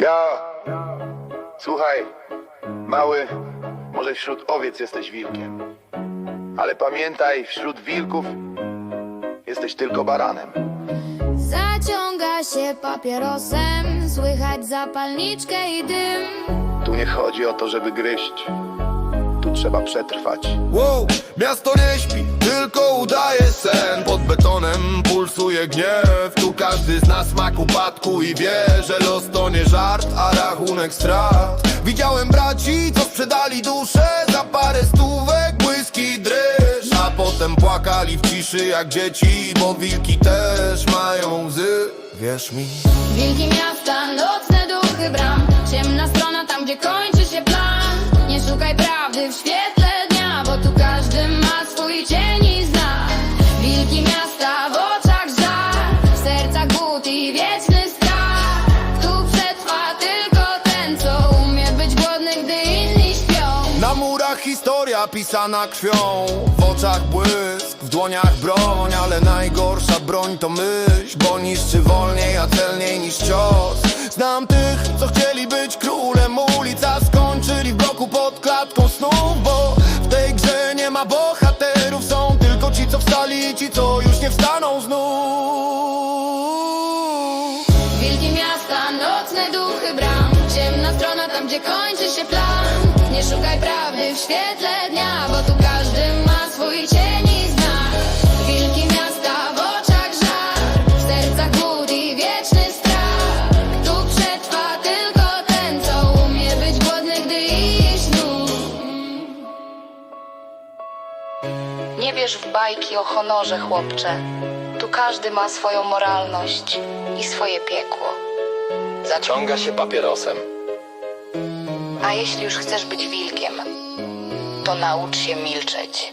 Ja. Słuchaj, mały, może wśród owiec jesteś wilkiem. Ale pamiętaj, wśród wilków jesteś tylko baranem. Zaciąga się papierosem, słychać zapalniczkę i dym. Tu nie chodzi o to, żeby gryźć. Tu trzeba przetrwać. Wow, miasto nie śpi, tylko udaje sen. Pod betonem pulsuje gniew. Tu każdy zna smak upadku i wie, że los to nie żart, a rachunek strat. Widziałem braci, co sprzedali duszę Za parę stówek, błyski dryż. A potem płakali w ciszy jak dzieci Bo wilki też mają łzy. Wierz mi. Wilki miasta, nocne duchy bram. Ciemna strona tam, gdzie kończy się plan. Historia pisana krwią. W oczach błysk, w dłoniach broń Ale najgorsza broń to myśl Bo niszczy wolniej, a celniej niż cios. Znam tych, co chcieli być królem ulic A skończyli w bloku pod klatką snów Bo w tej grze nie ma bohaterów Są tylko ci, co wstali ci, co już nie wstaną znów. Wilki miasta, nocne duchy bram. Ciemna strona tam, gdzie kończy się plan Nie szukaj prawdy w świetle dnia Bo tu każdy ma swój cień i znak Wilki miasta, w oczach żar W sercach głód i wieczny strach Tu przetrwa tylko ten, co umie być głodny, gdy iść znów Nie wierz w bajki o honorze, chłopcze. Tu każdy ma swoją moralność i swoje piekło. Zaciąga się papierosem. A jeśli już chcesz być wilkiem, to naucz się milczeć.